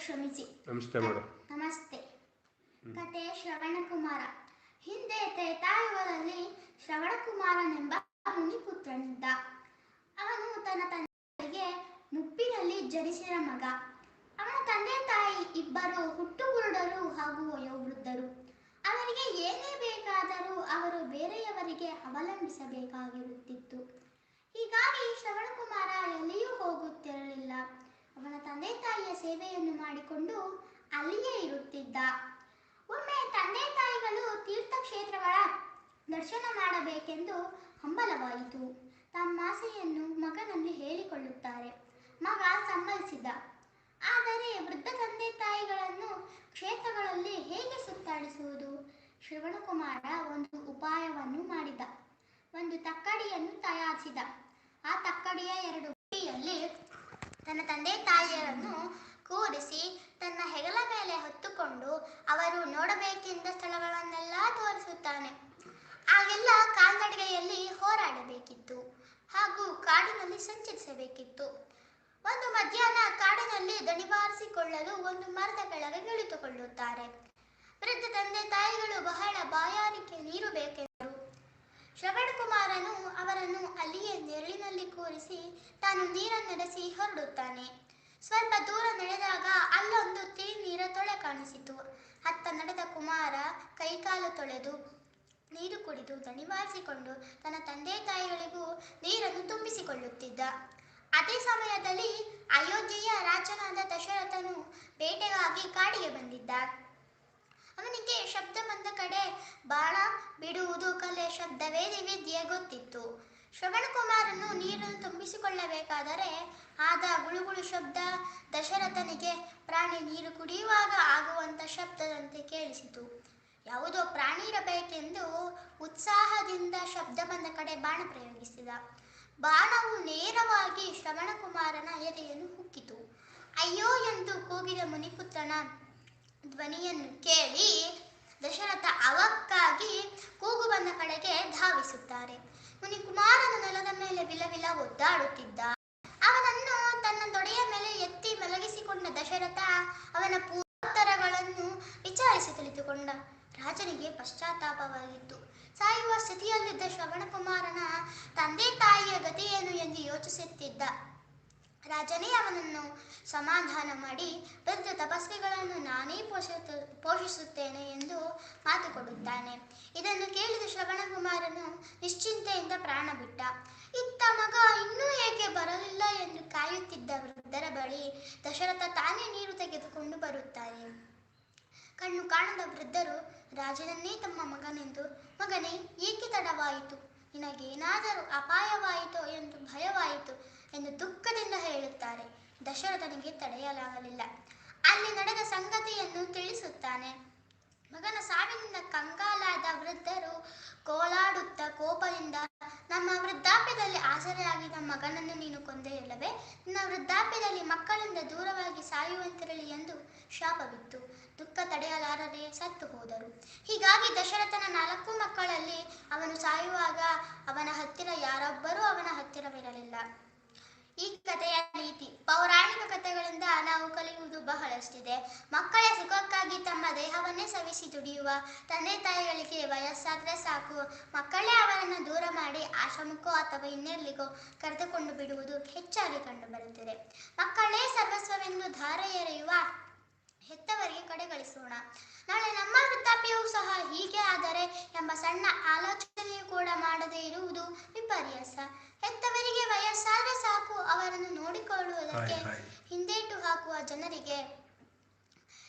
ಕ್ಷಮಿಸಿ. ನಮಸ್ತೆ ಮೇಡಮ್. ನಮಸ್ತೆ. ಕತೆ ಶ್ರವಣಕುಮಾರ. ಹಿಂದೆ ತ್ರೇತಾಯುಗದಲ್ಲಿ ಶ್ರವಣಕುಮಾರನೆಂಬ ಮುನಿಪುತ್ರನಿದ್ದ ಅವನು ತನ್ನ ತಂದೆಗೆ ಮುಪ್ಪಿನಲ್ಲಿ ಜನಿಸಿದ ಮಗ. ಅವನ ತಂದೆ ತಾಯಿ ಇಬ್ಬರು ಹುಟ್ಟುಗುರುಡರು ಹಾಗೂ ವಯೋವೃದ್ಧರು. ಅವರಿಗೆ ಏನೇ ಬೇಕಾದರೂ ಅವರು ಬೇರೆಯವರಿಗೆ ಅವಲಂಬಿಸಬೇಕಾಗಿರುತ್ತಿತ್ತು. ಹೀಗಾಗಿ ಶ್ರವಣಕುಮಾರ ಎಲ್ಲಿಯೂ ಹೋಗುತ್ತಿರಲಿಲ್ಲ. ಅವನ ತಂದೆ ತಾಯಿಯ ಸೇವೆಯನ್ನು ಮಾಡಿಕೊಂಡು ಅಲ್ಲಿಯೇ ಇರುತ್ತಿದ್ದ. ಒಮ್ಮೆ ತಂದೆ ತಾಯಿಗಳು ತೀರ್ಥಕ್ಷೇತ್ರಗಳ ದರ್ಶನ ಮಾಡಬೇಕೆಂದು ಹಂಬಲವಾಯಿತು. ತಮ್ಮ ಆಸೆಯನ್ನು ಮಗನಲ್ಲಿ ಹೇಳಿಕೊಳ್ಳುತ್ತಾರೆ. ಮಗ ಸಮ್ಮತಿಸಿದ ಆದರೆ ವೃದ್ಧ ತಂದೆ ತಾಯಿಗಳನ್ನು ಕ್ಷೇತ್ರಗಳಲ್ಲಿ ಹೇಗೆ ಸುತ್ತಾಡಿಸುವುದು? ಶ್ರವಣಕುಮಾರ ಒಂದು ಉಪಾಯವನ್ನು ಮಾಡಿದ. ಒಂದು ತಕ್ಕಡಿಯನ್ನು ತಯಾರಿಸಿದ. ಆ ತಕ್ಕಡಿಯ ಎರಡು ಬದಿಯಲ್ಲಿ ತನ್ನ ತಂದೆ ತಾಯಿಯರನ್ನು ಕೂರಿಸಿ ತನ್ನ ಹೆಗಲ ಮೇಲೆ ಹೊತ್ತುಕೊಂಡು ಅವರು ನೋಡಬೇಕೆಂದ ಸ್ಥಳಗಳನ್ನೆಲ್ಲ ತೋರಿಸುತ್ತಾನೆ. ಆಗೆಲ್ಲ ಕಾಲ್ನಡಿಗೆಯಲ್ಲಿ ಹೋರಾಡಬೇಕಿತ್ತು ಹಾಗೂ ಕಾಡಿನಲ್ಲಿ ಸಂಚರಿಸಬೇಕಿತ್ತು. ಒಂದು ಮಧ್ಯಾಹ್ನ ಕಾಡಿನಲ್ಲಿ ದಣಿವಾರಿಸಿಕೊಳ್ಳಲು ಒಂದು ಮರದ ಕೆಳಗೆ ಇಳಿದುಕೊಳ್ಳುತ್ತಾರೆ. ವೃದ್ಧ ತಂದೆ ತಾಯಿಗಳು ಬಹಳ ಬಾಯಾರಿಕೆ ನೀರು ಬೇಕೆಂದರು ಶ್ರವಣಕುಮಾರನು ಅವರನ್ನು ಅಲ್ಲಿಯೇ ನೆರಳಿನಲ್ಲಿ ಕೂರಿಸಿ ತಾನು ನೀರನ್ನೆರೆಸಿ ಹೊರಡುತ್ತಾನೆ. ಸ್ವಲ್ಪ ದೂರ ನಡೆದಾಗ ಅಲ್ಲೊಂದು ತಿಳಿ ನೀರ ತೊಳೆ ಕಾಣಿಸಿತು. ಅತ್ತ ನಡೆದ ಕುಮಾರ ಕೈಕಾಲು ತೊಳೆದು ನೀರು ಕುಡಿದು ದಣಿವಾರಿಸಿಕೊಂಡು ತನ್ನ ತಂದೆ ತಾಯಿಗಳಿಗೂ ನೀರನ್ನು ತುಂಬಿಸಿಕೊಳ್ಳುತ್ತಿದ್ದ. ಅದೇ ಸಮಯದಲ್ಲಿ ಅಯೋಧ್ಯೆಯ ರಾಜನಾದ ದಶರಥನು ಬೇಟೆಗಾಗಿ ಕಾಡಿಗೆ ಬಂದಿದ್ದ. ಅವನಿಗೆ ಶಬ್ದ ಬಂದ ಕಡೆ ಬಾಣ ಬಿಡುವುದು ಕಲೆ ಶಬ್ದವೇ ವಿದ್ಯೆ ಗೊತ್ತಿತ್ತು. ಶ್ರವಣಕುಮಾರನು ನೀರನ್ನು ತುಂಬಿಸಿಕೊಳ್ಳಬೇಕಾದರೆ ಆದ ಗುಳುಗುಳು ಶಬ್ದ ದಶರಥನಿಗೆ ಪ್ರಾಣಿ ನೀರು ಕುಡಿಯುವಾಗ ಆಗುವಂತ ಶಬ್ದದಂತೆ ಕೇಳಿಸಿತು. ಯಾವುದೋ ಪ್ರಾಣಿ ಇರಬೇಕೆಂದು ಉತ್ಸಾಹದಿಂದ ಶಬ್ದ ಬಂದ ಕಡೆ ಬಾಣ ಪ್ರಯೋಗಿಸಿದ. ಬಾಣವು ನೇರವಾಗಿ ಶ್ರವಣಕುಮಾರನ ಎದೆಯನ್ನು ಹುಕ್ಕಿತು. ಅಯ್ಯೋ ಎಂದು ಕೂಗಿದ ಮುನಿಪುತ್ರನ ಧ್ವನಿಯನ್ನು ಕೇಳಿ ದಶರಥ ಅವಕ್ಕಾಗಿ ಕೂಗು ಬಂದ ಕಡೆಗೆ ಧಾವಿಸುತ್ತಾರೆ. ಮುನಿಕುಮಾರನ ನೆಲದ ಮೇಲೆ ವಿಲವಿಲ ಒದ್ದಾಡುತ್ತಿದ್ದ. ಅವನನ್ನು ತನ್ನ ತೊಡೆಯ ಮೇಲೆ ಎತ್ತಿ ಮಲಗಿಸಿಕೊಂಡ ದಶರಥ ಅವನ ಪೂರ್ವೋತ್ತರಗಳನ್ನು ವಿಚಾರಿಸಿ ತಿಳಿದುಕೊಂಡ. ರಾಜನಿಗೆ ಪಶ್ಚಾತ್ತಾಪವಾಗಿತ್ತು. ಸಾಯುವ ಸ್ಥಿತಿಯಲ್ಲಿದ್ದ ಶ್ರವಣಕುಮಾರನ ತಂದೆ ತಾಯಿಯ ಗತಿಯೇನು ಎಂದು ಯೋಚಿಸುತ್ತಿದ್ದ. ರಾಜನೇ ಅವನನ್ನು ಸಮಾಧಾನ ಮಾಡಿ ವೃದ್ಧ ತಪಸ್ವಿಗಳನ್ನು ನಾನೇ ಪೋಷಿಸು, ಪೋಷಿಸುತ್ತೇನೆ ಎಂದು ಮಾತು ಕೊಡುತ್ತಾನೆ. ಇದನ್ನು ಕೇಳಿದ ಶ್ರವಣಕುಮಾರನು ನಿಶ್ಚಿಂತೆಯಿಂದ ಪ್ರಾಣ ಬಿಟ್ಟ. ಇತ್ತ ಮಗ ಇನ್ನೂ ಏಕೆ ಬರಲಿಲ್ಲ ಎಂದು ಕಾಯುತ್ತಿದ್ದ ವೃದ್ಧರ ಬಳಿ ದಶರಥ ತಾನೇ ನೀರು ತೆಗೆದುಕೊಂಡು ಬರುತ್ತಾರೆ ಕಣ್ಣು ಕಾಣದ ವೃದ್ಧರು, ರಾಜನನ್ನೇ ತಮ್ಮ ಮಗನೆಂದು. ಮಗನೇ, ಏಕೆ ತಡವಾಯಿತು? ನಿನಗೇನಾದರೂ ಅಪಾಯವಾಯಿತೋ ಎಂದು ಭಯವಾಯಿತು ಎಂದು ದುಃಖದಿಂದ ಹೇಳುತ್ತಾರೆ. ದಶರಥನಿಗೆ ತಡೆಯಲಾಗಲಿಲ್ಲ. ಅಲ್ಲಿ ನಡೆದ ಸಂಗತಿಯನ್ನು ತಿಳಿಸುತ್ತಾನೆ. ಮಗನ ಸಾವಿನಿಂದ ಕಂಗಾಲಾದ ವೃದ್ಧರು ಕೋಲಾಡುತ್ತಾ ಕೋಪದಿಂದ ನಮ್ಮ ವೃದ್ಧಾಪ್ಯದಲ್ಲಿ ಆಸರೆಯಾಗಿದ್ದ ಮಗನನ್ನು ನೀನು ಕೊಂದೆಯಲ್ಲವೇ ನಿನ್ನ ವೃದ್ಧಾಪ್ಯದಲ್ಲಿ ಮಕ್ಕಳಿಂದ ದೂರವಾಗಿ ಸಾಯುವಂತಿರಲಿ ಎಂದು ಶಾಪವಿತ್ತು. ದುಃಖ ತಡೆಯಲಾರದೆ ಸತ್ತು ಹೋದರು. ಹೀಗಾಗಿ ದಶರಥನ ನಾಲ್ಕು ಮಕ್ಕಳಲ್ಲಿ ಅವನು ಸಾಯುವಾಗ ಅವನ ಹತ್ತಿರ ಯಾರೊಬ್ಬರೂ ಅವನ ಹತ್ತಿರವಿರಲಿಲ್ಲ. ಈ ಕಥೆಯ ನೀತಿ ಪೌರಾಣಿಕ ಕಥೆಗಳಿಂದ ನಾವು ಕಲಿಯುವುದು ಬಹಳಷ್ಟಿದೆ. ಮಕ್ಕಳ ಸುಖಕ್ಕಾಗಿ ತಮ್ಮ ದೇಹವನ್ನೇ ಸವಿಸಿ ದುಡಿಯುವ ತಂದೆ ತಾಯಿಗಳಿಗೆ ವಯಸ್ಸಾದ್ರೆ ಸಾಕು. ಮಕ್ಕಳೇ ಅವರನ್ನು ದೂರ ಮಾಡಿ ಆಶ್ರಮಕ್ಕೋ ಅಥವಾ ಇನ್ನೆಲ್ಲಿಗೋ ಕರೆದುಕೊಂಡು ಬಿಡುವುದು ಹೆಚ್ಚಾಗಿ ಕಂಡುಬರುತ್ತಿದೆ ಮಕ್ಕಳೇ ಸರ್ವಸ್ವವೆಂದು ಧಾರೆ ಎರೆಯುವ ಹೆತ್ತವರಿಗೆ ಕಡೆಗಳಿಸೋಣ. ನಾಳೆ ನಮ್ಮ ವೃತ್ತಾಪ್ಯವೂ ಸಹ ಹೀಗೆ ಆದರೆ ಎಂಬ ಸಣ್ಣ ಆಲೋಚನೆಯೂ ಕೂಡ ಮಾಡದೇ ಇರುವುದು ವಿಪರ್ಯಾಸ. ಹೆತ್ತವರಿಗೆ ವಯಸ್ಸಾದ್ರೆ ಸಾಕು ಅವರನ್ನು ನೋಡಿಕೊಳ್ಳುವುದಕ್ಕೆ ಹಿಂದೇಟು ಹಾಕುವ ಜನರಿಗೆ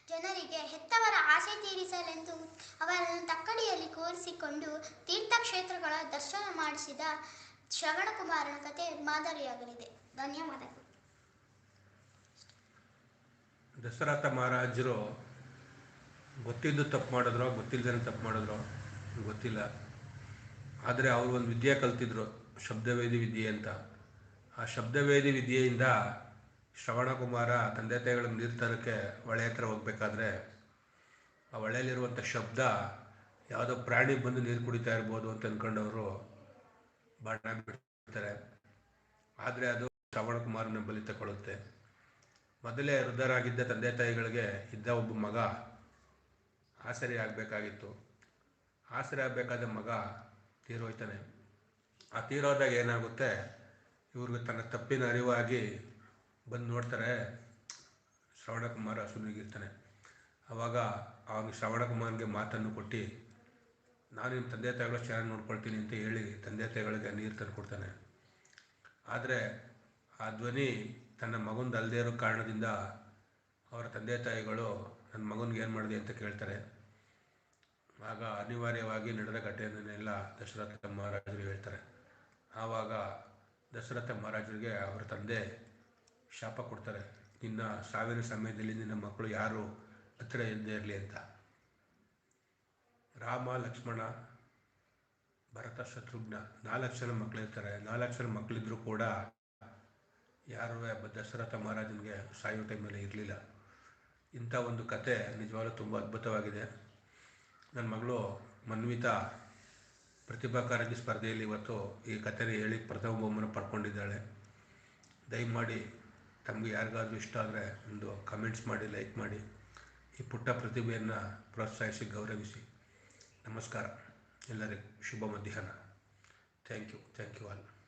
ಜನರಿಗೆ ಹೆತ್ತವರ ಆಸೆ ತೀರಿಸಲೆಂದು ಅವರನ್ನು ತಕ್ಕಡಿಯಲ್ಲಿ ಕೂರಿಸಿಕೊಂಡು ತೀರ್ಥಕ್ಷೇತ್ರಗಳ ದರ್ಶನ ಮಾಡಿಸಿದ ಶ್ರವಣಕುಮಾರನ ಕತೆ ಮಾದರಿಯಾಗಲಿದೆ. ಧನ್ಯವಾದಗಳು. ದಸರಾಥ ಮಹಾರಾಜರು ಗೊತ್ತಿದ್ದು ತಪ್ಪು ಮಾಡಿದ್ರೋ ಗೊತ್ತಿಲ್ಲದೇ ತಪ್ಪು ಮಾಡಿದ್ರೋ ಗೊತ್ತಿಲ್ಲ. ಆದರೆ ಅವರು ಒಂದು ವಿದ್ಯೆ ಕಲ್ತಿದ್ರು, ಶಬ್ದವೇದಿ ವಿದ್ಯೆ ಅಂತ. ಆ ಶಬ್ದವೇದಿ ವಿದ್ಯೆಯಿಂದ ಶ್ರವಣಕುಮಾರ ತಂದೆ ತಾಯಿಗಳ ನೀರು ತರಕ್ಕೆ ಹೊಳೆ ಹತ್ರ ಹೋಗ್ಬೇಕಾದ್ರೆ, ಆ ಹೊಳೆಯಲ್ಲಿರುವಂಥ ಶಬ್ದ ಯಾವುದೋ ಪ್ರಾಣಿ ಬಂದು ನೀರು ಕುಡಿತಾ ಇರ್ಬೋದು ಅಂತ ಅಂದ್ಕೊಂಡವರು ಬಾಣ ಬಿಡ್ತಾರೆ. ಆದರೆ ಅದು ಶ್ರವಣಕುಮಾರನ ಬಲಿ ತಗೊಳ್ಳುತ್ತೆ ಮೊದಲೇ ವೃದ್ಧರಾಗಿದ್ದ ತಂದೆ ತಾಯಿಗಳಿಗೆ ಇದ್ದ ಒಬ್ಬ ಮಗ ಆಸರೆ ಆಗಬೇಕಾಗಿತ್ತು. ಆಸರೆ ಆಗಬೇಕಾದ ಮಗ ತೀರೋಯ್ತಾನೆ ಆ ತೀರೋದಾಗ ಏನಾಗುತ್ತೆ? ಇವ್ರಿಗೆ ತನ್ನ ತಪ್ಪಿನ ಅರಿವಾಗಿ ಬಂದು ನೋಡ್ತಾರೆ. ಶ್ರವಣಕುಮಾರ ಸುನಿಗಿರ್ತಾನೆ ಆವಾಗ ಅವಾಗ ಶ್ರವಣಕುಮಾರ್ಗೆ ಮಾತನ್ನು ಕೊಟ್ಟು, ನಾನು ನಿಮ್ಮ ತಂದೆ ತಾಯಿಗಳು ಚೆನ್ನಾಗಿ ನೋಡ್ಕೊಳ್ತೀನಿ ಅಂತ ಹೇಳಿ ತಂದೆ ತಾಯಿಗಳಿಗೆ ನೀರು ತಂದು ಕೊಡ್ತಾನೆ. ಆದರೆ ಆ ಧ್ವನಿ ತನ್ನ ಮಗಂದು ಅಲ್ಲದೇ ಇರೋ ಕಾರಣದಿಂದ ಅವರ ತಂದೆ ತಾಯಿಗಳು ನನ್ನ ಮಗನಿಗೆ ಏನು ಮಾಡಿದೆ? ಅಂತ ಕೇಳ್ತಾರೆ. ಆಗ ಅನಿವಾರ್ಯವಾಗಿ ನಡೆದ ಘಟನೆಯನ್ನೆಲ್ಲ ದಶರಥ ಮಹಾರಾಜರು ಹೇಳ್ತಾರೆ. ಆವಾಗ ದಶರಥ ಮಹಾರಾಜರಿಗೆ ಅವರ ತಂದೆ ಶಾಪ ಕೊಡ್ತಾರೆ. ನಿನ್ನ ಸಾವಿನ ಸಮಯದಲ್ಲಿ ನಿನ್ನ ಮಕ್ಕಳು ಯಾರು? ಹತ್ತಿರ ಇಲ್ಲದೆ ಇರಲಿ ಅಂತ. ರಾಮ, ಲಕ್ಷ್ಮಣ, ಭರತ, ಶತ್ರುಘ್ನ ನಾಲ್ಕು ಜನ ಮಕ್ಕಳಿರ್ತಾರೆ ನಾಲ್ಕು ಜನ ಮಕ್ಕಳಿದ್ರು ಕೂಡ ಯಾರೂ ದಶರಥ ಮಹಾರಾಜನಿಗೆ ಸಾಯೋ ಟೈಮಲ್ಲಿ ಇರಲಿಲ್ಲ. ಇಂಥ ಒಂದು ಕತೆ ನಿಜವಾಗ್ಲೂ ತುಂಬ ಅದ್ಭುತವಾಗಿದೆ. ನನ್ನ ಮಗಳು ಮನ್ವಿತಾ ಪ್ರತಿಭಾ ಕಾರಂಜಿ ಸ್ಪರ್ಧೆಯಲ್ಲಿ ಇವತ್ತು ಈ ಕಥೆನ ಹೇಳಿ ಪ್ರಥಮ ಬಹುಮಾನ ಪಡ್ಕೊಂಡಿದ್ದಾಳೆ. ದಯಮಾಡಿ ತಮಗೆ ಯಾರಿಗಾದ್ರೂ ಇಷ್ಟ ಆದರೆ ಒಂದು ಕಮೆಂಟ್ಸ್ ಮಾಡಿ ಲೈಕ್ ಮಾಡಿ. ಈ ಪುಟ್ಟ ಪ್ರತಿಭೆಯನ್ನು ಪ್ರೋತ್ಸಾಹಿಸಿ, ಗೌರವಿಸಿ. ನಮಸ್ಕಾರ. ಎಲ್ಲರಿಗೂ ಶುಭ ಮಧ್ಯಾಹ್ನ. Thank you thank you all